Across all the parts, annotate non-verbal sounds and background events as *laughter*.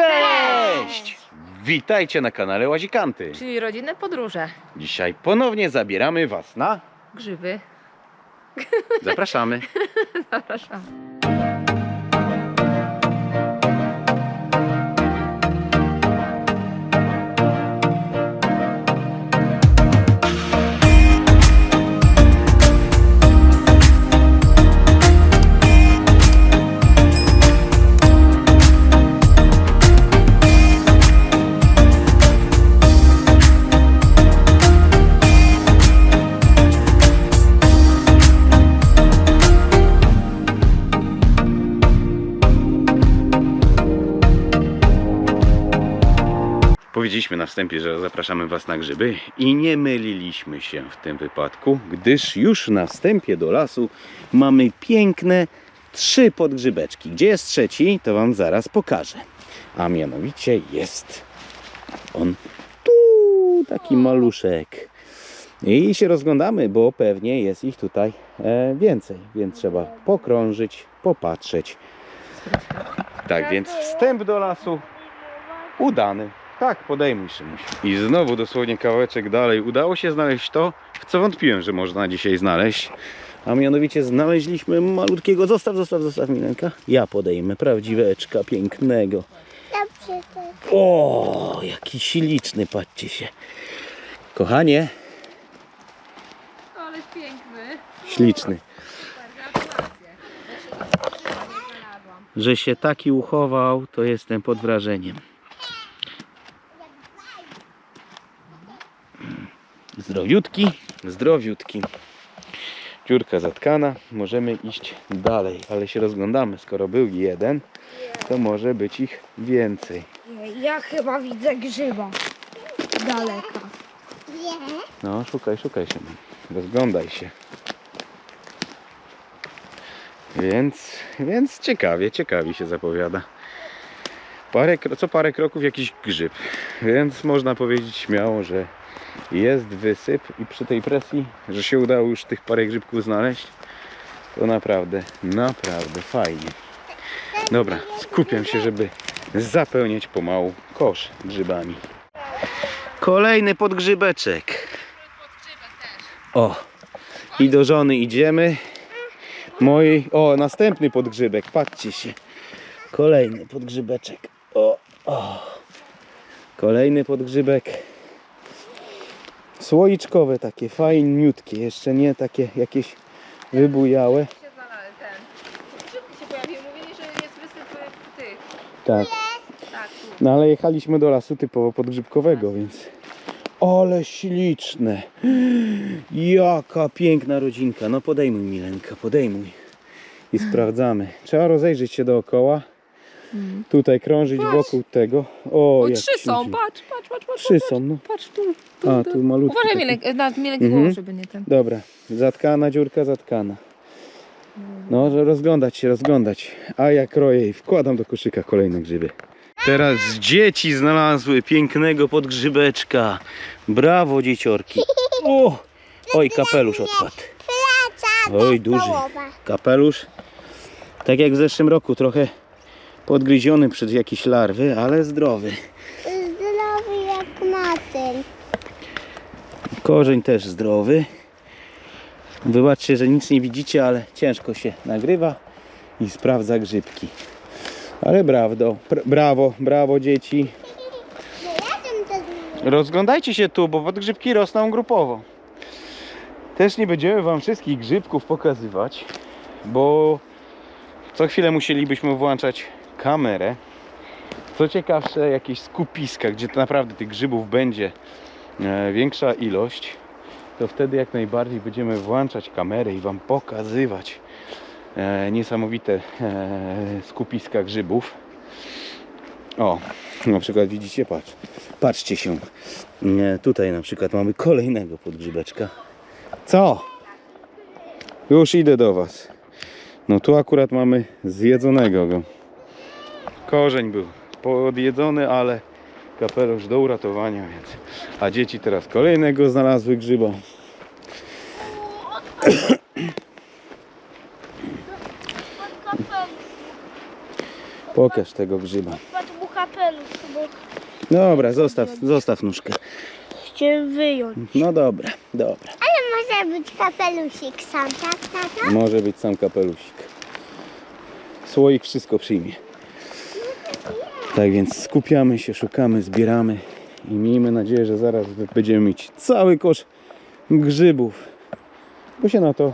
Cześć! Witajcie na kanale Łazikanty. Czyli rodzinne podróże. Dzisiaj ponownie zabieramy Was na... Grzyby. Zapraszamy. *laughs* Zapraszam. Powiedzieliśmy na wstępie, że zapraszamy Was na grzyby i nie myliliśmy się w tym wypadku, gdyż już na wstępie do lasu mamy piękne trzy podgrzybeczki. Gdzie jest trzeci, to Wam zaraz pokażę. A mianowicie jest on tu, taki maluszek. I się rozglądamy, bo pewnie jest ich tutaj e, więcej, więc trzeba pokrążyć, popatrzeć. Tak, więc wstęp do lasu udany. Tak, podejmuj Szymuś. I znowu dosłownie kawałeczek dalej udało się znaleźć to, w co wątpiłem, że można dzisiaj znaleźć. A mianowicie znaleźliśmy malutkiego, zostaw, zostaw, zostaw Milenka. Ja podejmę prawdziweczka pięknego. O, jaki śliczny, patrzcie się. Kochanie, Ale piękny. śliczny. Że się taki uchował, to jestem pod wrażeniem. Zdrowiutki, zdrowiutki. Dziurka zatkana, możemy iść dalej, ale się rozglądamy. Skoro był jeden, to może być ich więcej. Ja chyba widzę grzyba. Daleka. Nie. No, szukaj, szukaj się. Rozglądaj się. Więc, więc ciekawie, ciekawie się zapowiada. Parę, co parę kroków jakiś grzyb. Więc można powiedzieć śmiało, że jest wysyp i przy tej presji, że się udało już tych parę grzybków znaleźć, to naprawdę, naprawdę fajnie. Dobra, skupiam się, żeby zapełniać pomału kosz grzybami. Kolejny podgrzybeczek. O, i do żony idziemy. Mojej, o, następny podgrzybek, patrzcie się. Kolejny podgrzybeczek. O, o. Kolejny podgrzybek. Słoiczkowe takie, fajniutkie, jeszcze nie takie jakieś wybujałe. Tak, Tak, no ale jechaliśmy do lasu typowo podgrzybkowego, więc... Ale śliczne. Jaka piękna rodzinka. No podejmuj Milenka, podejmuj. I sprawdzamy. Trzeba rozejrzeć się dookoła. Tutaj krążyć wokół tego. O, O, jak trzy są. Patrz, patrz, patrz, patrz. Trzy patrz, są, no. Patrz tu. A, tu malutki. Uważaj. Mielek, na Mielek Mhm. głową, żeby nie ten. Dobra, zatkana dziurka, zatkana. No, że rozglądać się, rozglądać. A ja kroję i wkładam do koszyka kolejne grzyby. Teraz dzieci znalazły pięknego podgrzybeczka. Brawo, dzieciorki. O! Oj, kapelusz odpadł. Oj, duży. Kapelusz. Tak jak w zeszłym roku, trochę podgryziony przez jakieś larwy, ale zdrowy. Zdrowy jak matyn. Korzeń też zdrowy. Wybaczcie, że nic nie widzicie, ale ciężko się nagrywa i sprawdza grzybki. Ale brawo, brawo, brawo dzieci. Rozglądajcie się tu, bo podgrzybki rosną grupowo. Też nie będziemy Wam wszystkich grzybków pokazywać, bo co chwilę musielibyśmy włączać kamerę. Co ciekawsze, jakieś skupiska, gdzie to naprawdę tych grzybów będzie e, większa ilość, to wtedy jak najbardziej będziemy włączać kamerę i Wam pokazywać e, niesamowite e, skupiska grzybów. O, na przykład widzicie, patrz, patrzcie się. Tutaj na przykład mamy kolejnego podgrzybeczka. Co? Już idę do Was. No tu akurat mamy zjedzonego go. Korzeń był podjedzony, ale kapelusz do uratowania, więc. A dzieci teraz kolejnego znalazły grzyba. *coughs* Pokaż tego grzyba. Dobra, zostaw, zostaw nóżkę. chciałem wyjąć. No dobra, dobra. Ale może być kapelusik sam, tak, tato? Może być sam kapelusik. Słoik wszystko przyjmie. Tak więc skupiamy się, szukamy, zbieramy i miejmy nadzieję, że zaraz będziemy mieć cały kosz grzybów. Bo się na to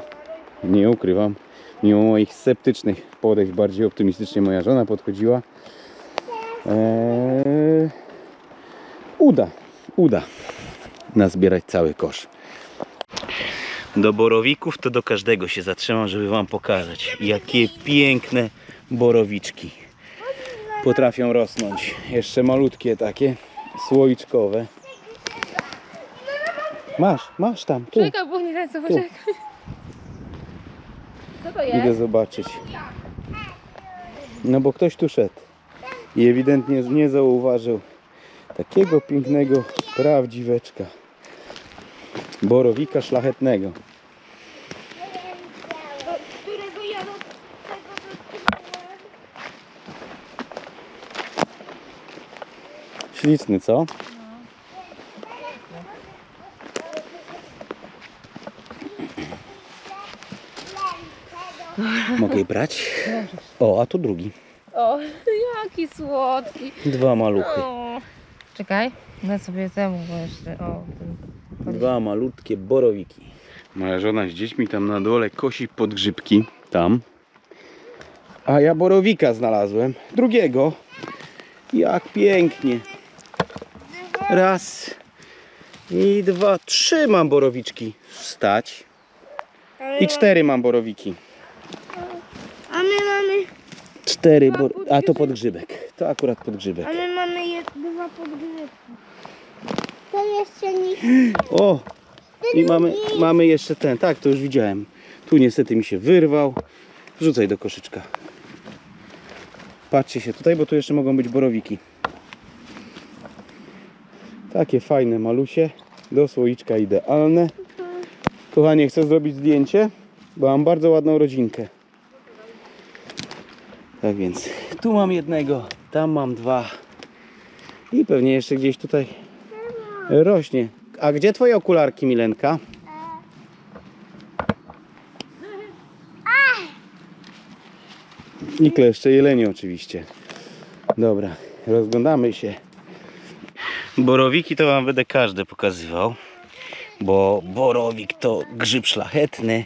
nie ukrywam. Mimo moich sceptycznych podejść, bardziej optymistycznie moja żona podchodziła. Eee, uda, uda nazbierać cały kosz. Do borowików to do każdego się zatrzymam, żeby Wam pokazać, jakie piękne borowiczki potrafią rosnąć. Jeszcze malutkie takie, słoiczkowe. Masz, masz tam, tu. Czekaj, bo nie poczekaj. Co to Idę jest? zobaczyć. No bo ktoś tu szedł i ewidentnie nie zauważył takiego pięknego prawdziweczka. Borowika szlachetnego. Którego ja do Śliczny, co? Mogę jej brać? O, a tu drugi. O, jaki słodki. Dwa maluchy. O. Czekaj, daj sobie temu, jeszcze, o, ten. Dwa malutkie borowiki. Moja żona z dziećmi tam na dole kosi podgrzybki. Tam. A ja borowika znalazłem. Drugiego. Jak pięknie. Raz. I dwa. Trzy mam borowiczki. Stać. I cztery mam borowiki. A my mamy, Cztery, bor... a to podgrzybek. To akurat podgrzybek. a my mamy dwa podgrzewki. To jeszcze nie O! I mamy, mamy jeszcze ten. Tak, to już widziałem. Tu niestety mi się wyrwał. Wrzucaj do koszyczka. Patrzcie się tutaj, bo tu jeszcze mogą być borowiki. Takie fajne malusie. Do słoiczka idealne. Kochanie, chcę zrobić zdjęcie, bo mam bardzo ładną rodzinkę. Tak więc tu mam jednego, tam mam dwa. I pewnie jeszcze gdzieś tutaj rośnie. A gdzie twoje okularki, Milenka? I kleszcze jelenie oczywiście. Dobra, rozglądamy się. Borowiki to wam będę każdy pokazywał. Bo borowik to grzyb szlachetny.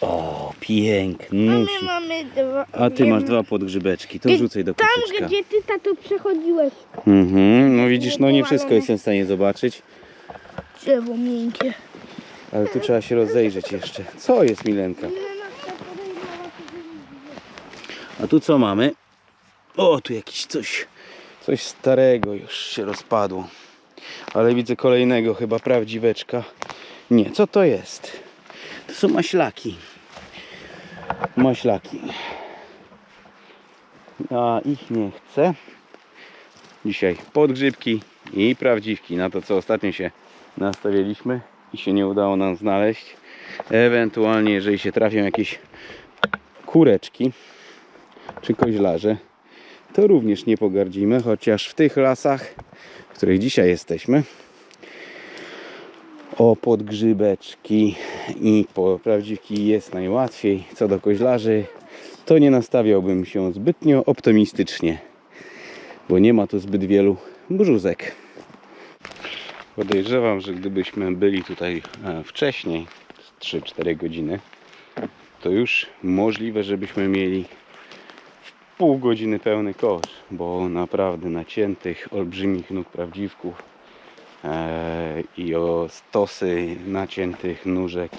O, pięknusi. mamy dwa. A ty masz dwa podgrzybeczki, to rzucaj do Tam, koszyczka. gdzie ty tato przechodziłeś. Mhm, no widzisz, no nie wszystko jestem w stanie zobaczyć. Drzewo miękkie. Ale tu trzeba się rozejrzeć jeszcze. Co jest Milenka? A tu co mamy? O, tu jakiś coś, coś starego już się rozpadło. Ale widzę kolejnego chyba prawdziweczka. Nie, co to jest? To są maślaki. Maślaki. A ich nie chcę. Dzisiaj podgrzybki i prawdziwki. Na to co ostatnio się nastawialiśmy i się nie udało nam znaleźć. Ewentualnie jeżeli się trafią jakieś kureczki czy koźlarze, to również nie pogardzimy, chociaż w tych lasach, w których dzisiaj jesteśmy, o podgrzybeczki i po prawdziwki jest najłatwiej. Co do koźlarzy, to nie nastawiałbym się zbytnio optymistycznie, bo nie ma tu zbyt wielu brzuzek. Podejrzewam, że gdybyśmy byli tutaj e, wcześniej, z 3-4 godziny, to już możliwe, żebyśmy mieli pół godziny pełny kosz, bo naprawdę naciętych, olbrzymich nóg prawdziwków e, i o stosy naciętych nóżek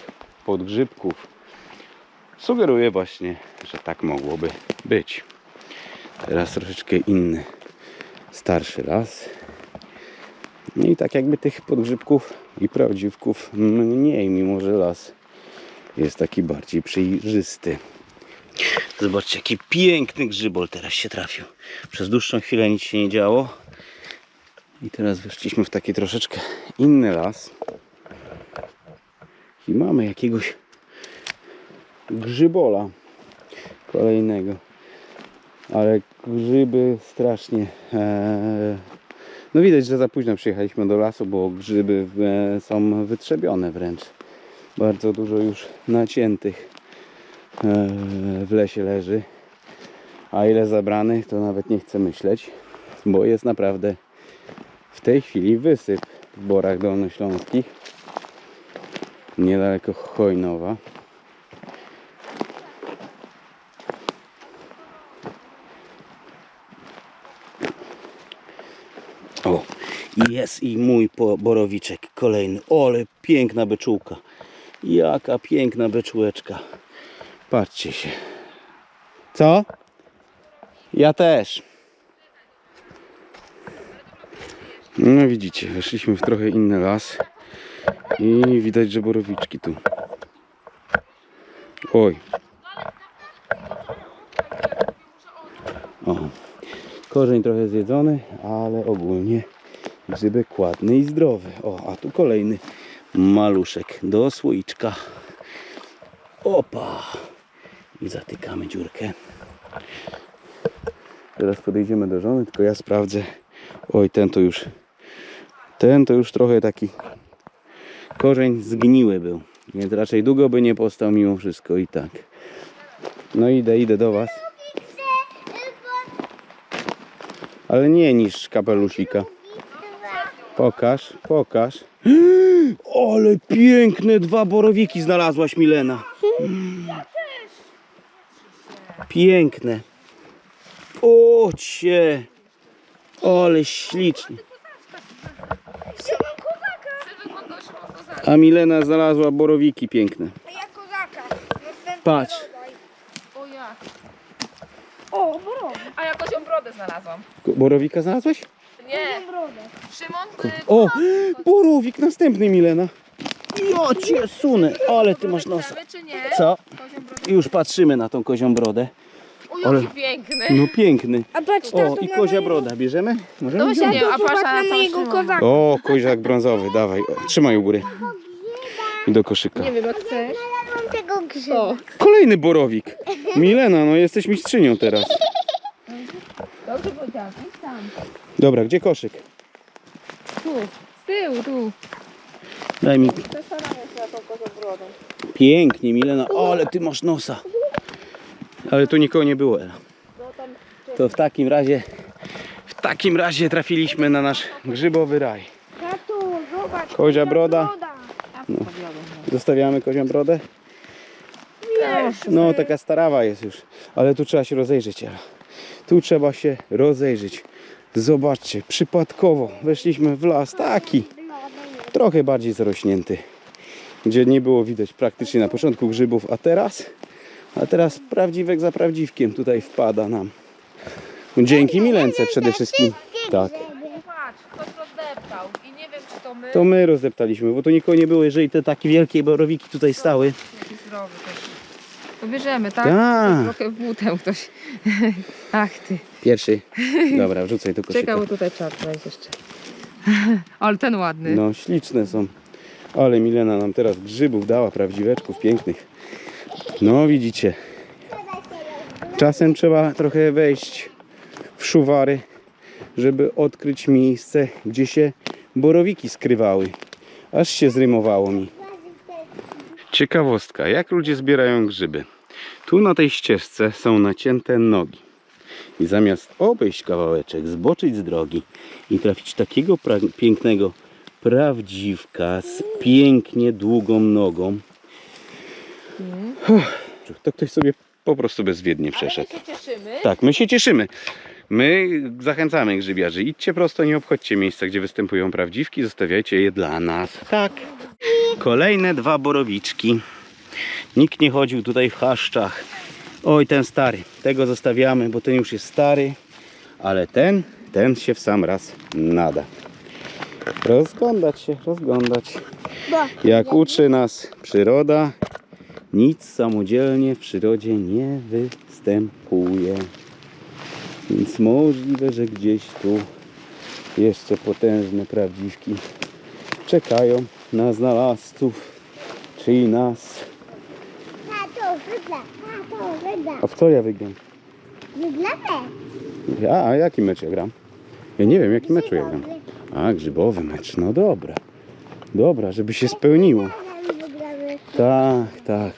podgrzybków sugeruje właśnie, że tak mogłoby być. Teraz troszeczkę inny, starszy las. No i tak jakby tych podgrzybków i prawdziwków mniej, mimo że las jest taki bardziej przejrzysty. Zobaczcie, jaki piękny grzybol teraz się trafił. Przez dłuższą chwilę nic się nie działo. I teraz weszliśmy w taki troszeczkę inny las. I mamy jakiegoś grzybola kolejnego. Ale grzyby strasznie. E, no widać, że za późno przyjechaliśmy do lasu, bo grzyby e, są wytrzebione wręcz. Bardzo dużo już naciętych w lesie leży. A ile zabranych, to nawet nie chcę myśleć, bo jest naprawdę w tej chwili wysyp w Borach Dolnośląskich, niedaleko Chojnowa. O, jest i mój borowiczek kolejny. Ole, piękna beczułka. Jaka piękna beczułeczka. Patrzcie się. Co? Ja też. No widzicie, weszliśmy w trochę inny las i widać, że borowiczki tu. Oj. O. Korzeń trochę zjedzony, ale ogólnie grzybek ładny i zdrowy. O, a tu kolejny maluszek do słoiczka. Opa! Zatykamy dziurkę. Teraz podejdziemy do żony, tylko ja sprawdzę. Oj, ten to już. Ten to już trochę taki korzeń zgniły był. Więc raczej długo by nie postał mimo wszystko i tak. No idę, idę do was. Ale nie niż kapelusika. Pokaż, pokaż. *gasps* Ale piękne dwa borowiki znalazłaś, Milena. Piękne. O cie. Ale ślicznie. A Milena znalazła borowiki piękne. Ja kozaka. Patrz. O jak. O, brodę. A ja kozią brodę znalazłam. Borowika znalazłeś? Nie, brodę. Szymon, y, O, borowik następny, Milena. Ja cię sunę, ale ty masz nosa. Co? Już patrzymy na tą kozią brodę. Ale- piękny. No piękny. A patrz O, i kozia broda. Bierzemy? Możemy No właśnie wziąć? nie, a patrz na mojego kozaka. O, koziak brązowy, dawaj. O, trzymaj u góry. I do koszyka. Nie wiem, jak chcesz. Mam tego grzyba. O, Kolejny borowik. Milena, no jesteś mistrzynią teraz. dobrze powiedziałam. Idź tam. Dobra, gdzie koszyk? Tu, z tyłu, tu. Daj mi. Pięknie, Milena. Ale ty masz nosa. Ale tu nikogo nie było. To w takim razie, w takim razie trafiliśmy na nasz grzybowy raj. Kozia broda. No. Zostawiamy kozią brodę. No, taka starawa jest już. Ale tu trzeba się rozejrzeć. Tu trzeba się rozejrzeć. Zobaczcie, przypadkowo weszliśmy w las taki, trochę bardziej zarośnięty, gdzie nie było widać praktycznie na początku grzybów, a teraz, a teraz prawdziwek za prawdziwkiem tutaj wpada nam. Dzięki Milence przede wszystkim. Tak, Patrz, ktoś rozdeptał i nie wiem, czy to my. to my rozdeptaliśmy, bo tu nikogo nie było, jeżeli te takie wielkie borowiki tutaj stały. Jaki zdrowy też. To bierzemy, tak? Tak. Trochę w butę ktoś. *laughs* Ach ty. Pierwszy. Dobra, wrzucaj do koszyka. Czekaj, bo tutaj wejść jeszcze. *laughs* Ale ten ładny. No, śliczne są. Ale Milena nam teraz grzybów dała, prawdziweczków pięknych. No, widzicie. Czasem trzeba trochę wejść w szuwary, żeby odkryć miejsce, gdzie się borowiki skrywały. Aż się zrymowało mi. Ciekawostka, jak ludzie zbierają grzyby. Tu na tej ścieżce są nacięte nogi. I zamiast obejść kawałeczek, zboczyć z drogi i trafić takiego pięknego prawdziwka z pięknie długą nogą, to ktoś sobie po prostu bezwiednie przeszedł. Ale my się cieszymy. Tak, my się cieszymy. My zachęcamy grzybiarzy. Idźcie prosto, nie obchodźcie miejsca, gdzie występują prawdziwki, zostawiajcie je dla nas. Tak. Kolejne dwa borowiczki. Nikt nie chodził tutaj w chaszczach. Oj, ten stary. Tego zostawiamy, bo ten już jest stary. Ale ten, ten się w sam raz nada. Rozglądać się, rozglądać. Jak uczy nas przyroda, nic samodzielnie w przyrodzie nie występuje. Więc możliwe, że gdzieś tu jeszcze potężne prawdziwki czekają na znalazców, czyli nas. A w co ja wygram? Wygląda. A, a jaki mecz ja gram? Ja nie wiem, jaki mecz ja gram. A, grzybowy mecz, no dobra. Dobra, żeby się spełniło. Wygramy. Tak, tak.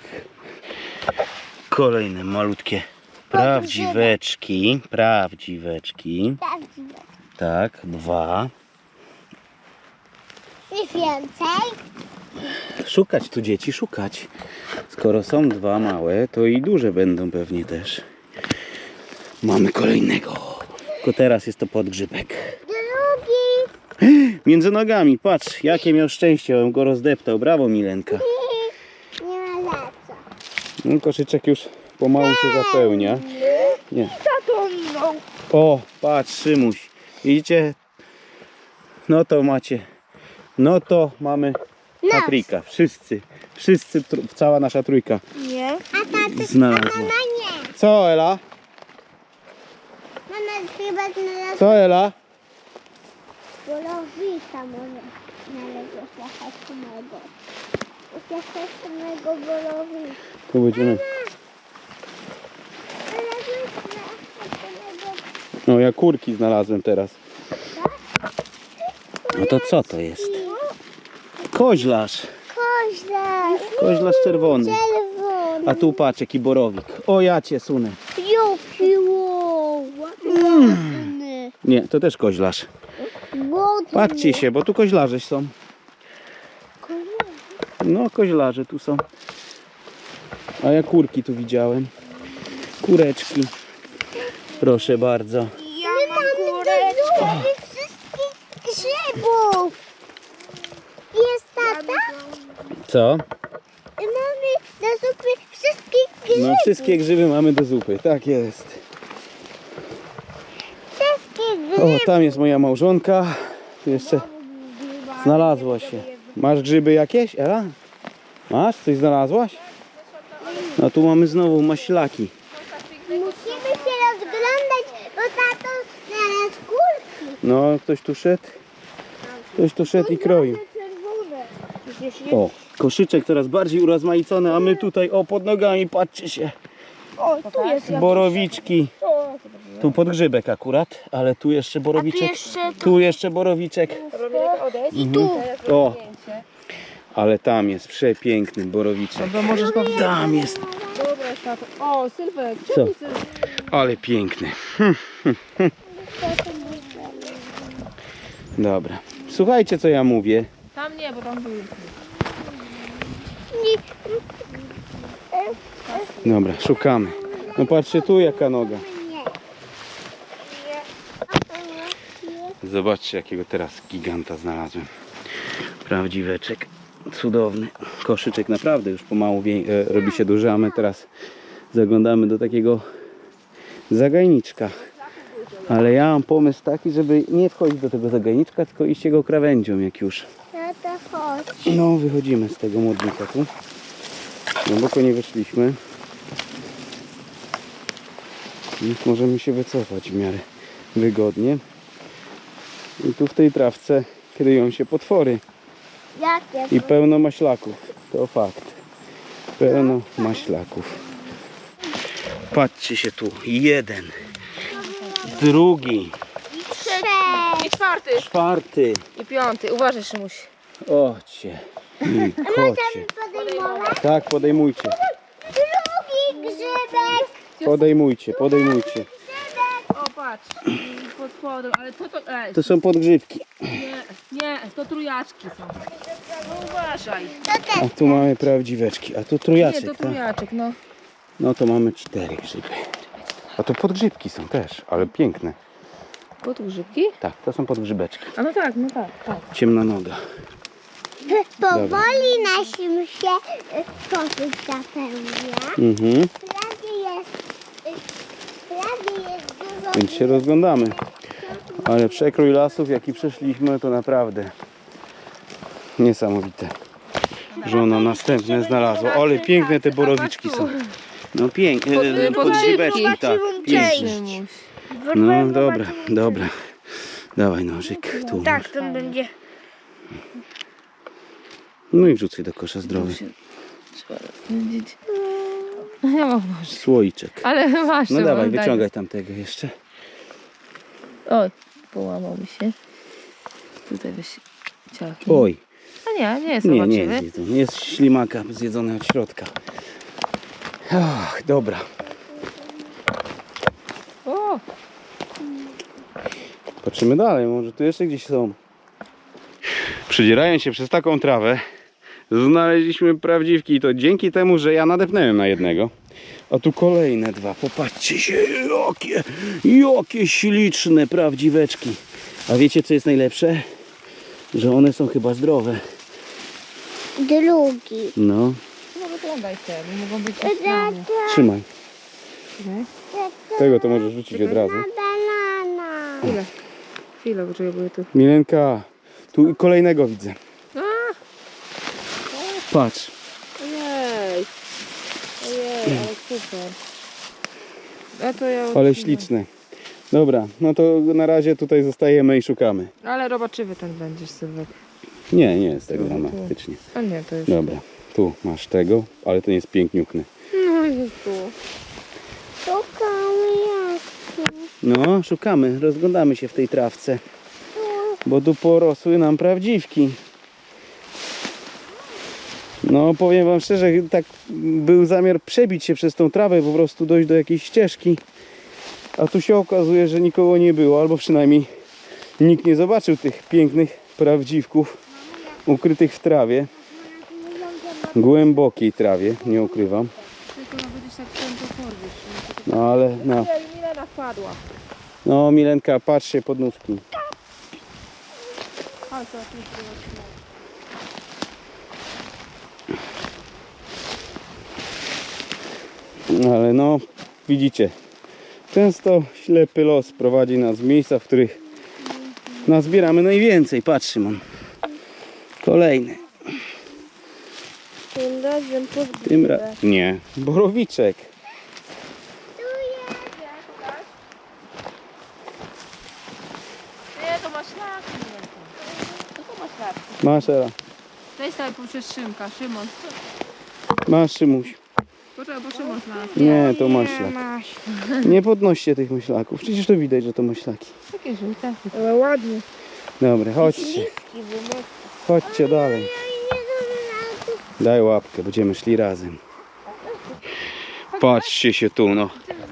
Kolejne malutkie prawdziweczki. Prawdziweczki. Prawdziwe. Tak, dwa. I więcej. Szukać tu dzieci, szukać. Skoro są dwa małe, to i duże będą pewnie też. Mamy kolejnego. Tylko teraz jest to podgrzybek. Drugi. Między nogami, patrz, jakie miał szczęście, on go rozdeptał. Brawo, Milenka. *laughs* Nie ma za co. No, koszyczek już pomału się zapełnia. Nie. O, patrz, Szymuś. Widzicie? No to macie. No to mamy Patryka. Wszyscy. Wszyscy, tr- cała nasza trójka Nie. A tato znalazła. mama nie. Co, Ela? Mama chyba znalazła Co, Ela? bolowika może. Znalazła samego. Jakaś samego bolowika. Tu będziemy. Znalazła samego No, ja kurki znalazłem teraz. No to co to jest? Koźlarz. Koźlarz. Czerwony. Czerwony. A tu patrz, jaki borowik. O, ja cię sunę. Ładny. Nie, to też koźlarz. Patrzcie się, bo tu koźlarze są. No, koźlarze tu są. A ja kurki tu widziałem. Kureczki. Proszę bardzo. Ja mam kureczkę wszystkich grzybów. Jest tata? Co? Mamy na zupy wszystkich grzybów. No, wszystkie grzyby mamy do zupy. Tak jest. Wszystkich O, grzybów. tam jest moja małżonka. Tu jeszcze znalazła się. Masz grzyby jakieś, Ela? Masz? Coś znalazłaś? No tu mamy znowu maślaki. Musimy się rozglądać, bo tato znalazł kulki. No, ktoś tu szedł. Ktoś tu szedł i kroił. O, koszyczek coraz bardziej urozmaicony, a my tutaj, o, pod nogami, patrzcie się. O, tu jest Borowiczki. Tu podgrzybek akurat, ale tu jeszcze borowiczek. jeszcze Tu jeszcze borowiczek. I tu. O, ale tam jest przepiękny borowiczek. Dobra, możesz go... Tam jest. Dobra, tato. O, Sylwek, Co? czemu? Ale piękny. *laughs* Dobra. Słuchajcie, co ja mówię. Tam nie, bo tam był. Dobra, szukamy. No patrzcie tu, jaka noga. Zobaczcie, jakiego teraz giganta znalazłem. Prawdziweczek. Cudowny. Koszyczek naprawdę już pomału e, robi się duży, a my teraz zaglądamy do takiego zagajniczka. Ale ja mam pomysł taki, żeby nie wchodzić do tego zagajniczka, tylko iść jego krawędzią jak już. Chodź. No, wychodzimy z tego modlika tu. Głęboko nie wyszliśmy. I możemy się wycofać w miarę wygodnie. I tu w tej trawce kryją się potwory. Jakie? I pełno maślaków. To fakt. Pełno maślaków. Patrzcie się tu. Jeden. Drugi. I czwarty. Czwarty. I piąty. Uważaj, Szymuś. Ocie. I kocie. Możemy podejmować? Tak, podejmujcie. Drugi grzybek. Podejmujcie, podejmujcie. O, patrz. Pod spodem, ale to to... Ej, To są podgrzybki. nie, nie, to trujaczki są. No uważaj. A tu mamy prawdziweczki. A tu Nie, trójaczek, to tak? trujaczek, no. No to mamy cztery grzyby. A to podgrzybki są też, ale piękne. Podgrzybki? Tak, to są podgrzybeczki. A no tak, no tak, tak. Ciemna noga. Powoli naszym się y, koszyk zapełnia. Mhm. Prawie jest, prawie jest dużo. Więc się rozglądamy. Ale przekrój lasów, jaki przeszliśmy, to naprawdę niesamowite. Żona następne znalazła. Ale piękne te borowiczki są. No piękne, Pod- e, podgrzybki. podgrzybeczki, tak. Piękne. No dobra, dobra. Dawaj nożyk tu. Tak, to będzie. No i wrzucaj do kosza zdrowy. Trzeba rozpędzić. Ja mam może. Słoiczek. Ale masz No dawaj, daj. wyciągaj tamtego jeszcze. O, połamał mi się. Tutaj weź ciach. Oj, A nie, nie jest nie, nie jest. Jest ślimaka zjedzony od środka. Ach, dobra. O, Patrzymy dalej, może tu jeszcze gdzieś są. Przedzierając się przez taką trawę, znaleźliśmy prawdziwki i to dzięki temu, że ja nadepnąłem na jednego. A tu kolejne dwa. Popatrzcie się, jakie, jakie śliczne prawdziweczki. A wiecie co jest najlepsze? Że one są chyba zdrowe. Drugi. No, no wyglądaj te, bo mogą być trzymaj. Tego to możesz rzucić od razu. Banana. Chwilę, chwilę, bo ja tu... Milenka, tu kolejnego widzę. Patrz. ojej. Ojej, ale super. A to ja Ale odcinam. śliczne. Dobra, no to na razie tutaj zostajemy i szukamy. Ale robaczywy ten będziesz, Sylwek. Nie, nie jest tego dramatycznie. A nie, to już... Dobra, tu masz tego, ale ten jest piękniuchny. No jest tu. Szukamy jaki. No, szukamy, rozglądamy się w tej trawce, bo tu porosły nam prawdziwki. No, powiem wam szczerze, tak był zamiar przebić się przez tą trawę, po prostu dojść do jakiejś ścieżki. A tu się okazuje, że nikogo nie było, albo przynajmniej nikt nie zobaczył tych pięknych prawdziwków ukrytych w trawie. Głębokiej trawie, nie ukrywam. No ale, no, no Milenka, patrz się pod nóżki. Ale było. Ale no, widzicie, często ślepy los prowadzi nas w miejsca, w których nazbieramy najwięcej. Patrz Szymon. Kolejny. Tym razem pod Tym ra... Nie, borowiczek. Masz Ela. Weź sobie poprzez Szymka, Szymon. Masz Szymuś. Znalazł. Nie, to maślak. Nie podnoście tych maślaków. Przecież to widać, że to maślaki. Takie żółte. Ale ładnie. Dobra, chodźcie. Śliski, bo mocno. Chodźcie dalej. Daj łapkę, będziemy szli razem. Patrzcie się tu, no.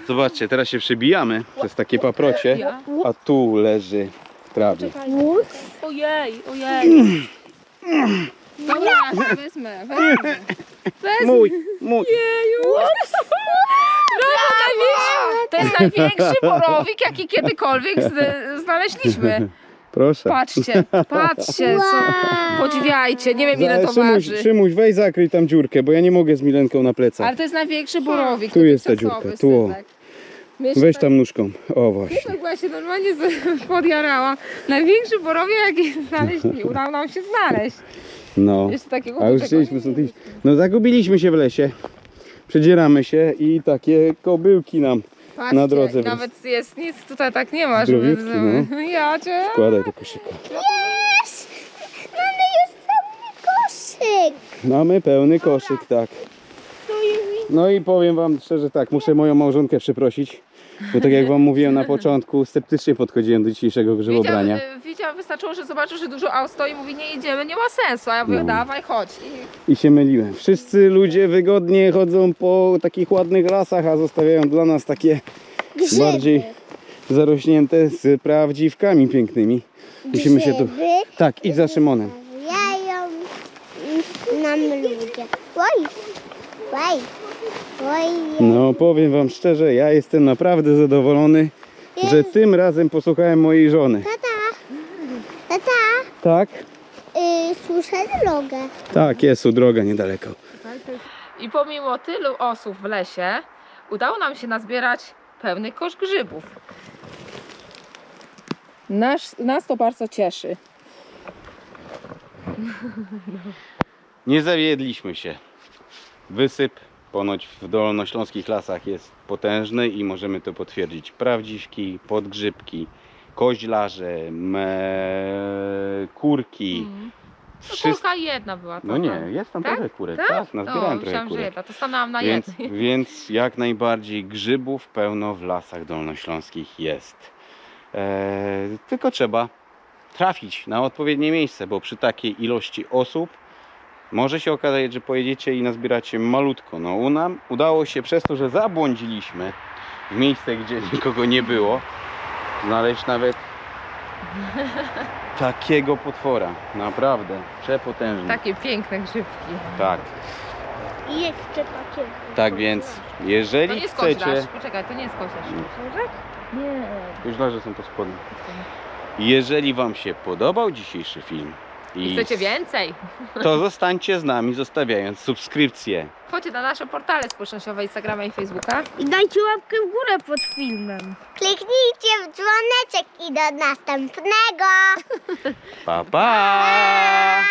Zobaczcie, teraz się przebijamy przez takie paprocie, a tu leży w trawie. Ojej, ojej. *clears throat* Dobra, wezmę, wezmę. Wezmę. Mój, mój. Brawo, największy, to jest największy borowik, jaki kiedykolwiek znaleźliśmy. Proszę. Patrzcie, patrzcie, podziwiajcie, nie wiem ile to Szymuś, waży. Szymuś, weź zakryj tam dziurkę, bo ja nie mogę z Milenką na plecach. Ale to jest największy borowik. Tu jest ta dotychczasowy, dziurka, tu o. Weź tam nóżką. O właśnie. Tak właśnie normalnie z- podjarała. Największy borowiec jaki *laughs* znaleźć, nie udało nam się znaleźć. No. Takiego A już chcieliśmy stąd iść. No zagubiliśmy się w lesie. Przedzieramy się i takie kobyłki nam. Patrzcie, na drodze. Nawet jest nic tutaj tak nie ma, żeby... Zdrowiutki, no. Ja cię... Wkładaj do koszyka. Jest! Mamy już cały koszyk. Mamy pełny koszyk, tak. Jest No i powiem wam szczerze tak, muszę moją małżonkę przeprosić. Bo tak jak wam mówiłem na początku, sceptycznie podchodziłem do dzisiejszego grzybobrania. Widział, widział, wystarczyło, że zobaczył, że dużo aut stoi i mówi nie idziemy, nie ma sensu. A ja mówię, No. dawaj, chodź. I I się myliłem. Wszyscy ludzie wygodnie chodzą po takich ładnych lasach, a zostawiają dla nas takie grzyby. bardziej zarośnięte z prawdziwkami pięknymi. Musimy się tu... Grzyby. Tak, idź za Szymonem. Jają nam ludzie. Oj, oj. No powiem wam szczerze, ja jestem naprawdę zadowolony, że tym razem posłuchałem mojej żony. Tata, tata, Tak? y, słyszę drogę. Tak, jest tu droga niedaleko. I pomimo tylu osób w lesie, udało nam się nazbierać pełny kosz grzybów. Nas, nas to bardzo cieszy. Nie zawiedliśmy się. Wysyp ponoć w dolnośląskich lasach jest potężny i możemy to potwierdzić. Prawdziwki, podgrzybki, koźlarze, me... kurki, Mm. Wszystko... Kulka jedna była. No to nie, jest tam Tak? trochę kurek. Tak? Tak, No, nazbierałem trochę myślałam, że kurek. jedna. To stanęłam na Więc, jednej. *laughs* więc jak najbardziej grzybów pełno w lasach dolnośląskich jest. Eee, tylko trzeba trafić na odpowiednie miejsce, bo przy takiej ilości osób może się okazać, że pojedziecie i nazbieracie malutko. No u nam udało się przez to, że zabłądziliśmy w miejsce, gdzie *laughs* nikogo nie było, znaleźć nawet *laughs* takiego potwora. Naprawdę, przepotężny. Takie piękne grzybki. tak. I jeszcze takie. Tak więc, To jeżeli nie chcecie... skoślasz. Poczekaj, to nie skoślasz. Nie. Już leżę są po spodnie. Jeżeli Wam się podobał dzisiejszy film I chcecie więcej? to zostańcie z nami, zostawiając subskrypcję. Chodźcie na nasze portale społecznościowe Instagrama i Facebooka. I dajcie łapkę w górę pod filmem. Kliknijcie w dzwoneczek i do następnego. Pa, pa!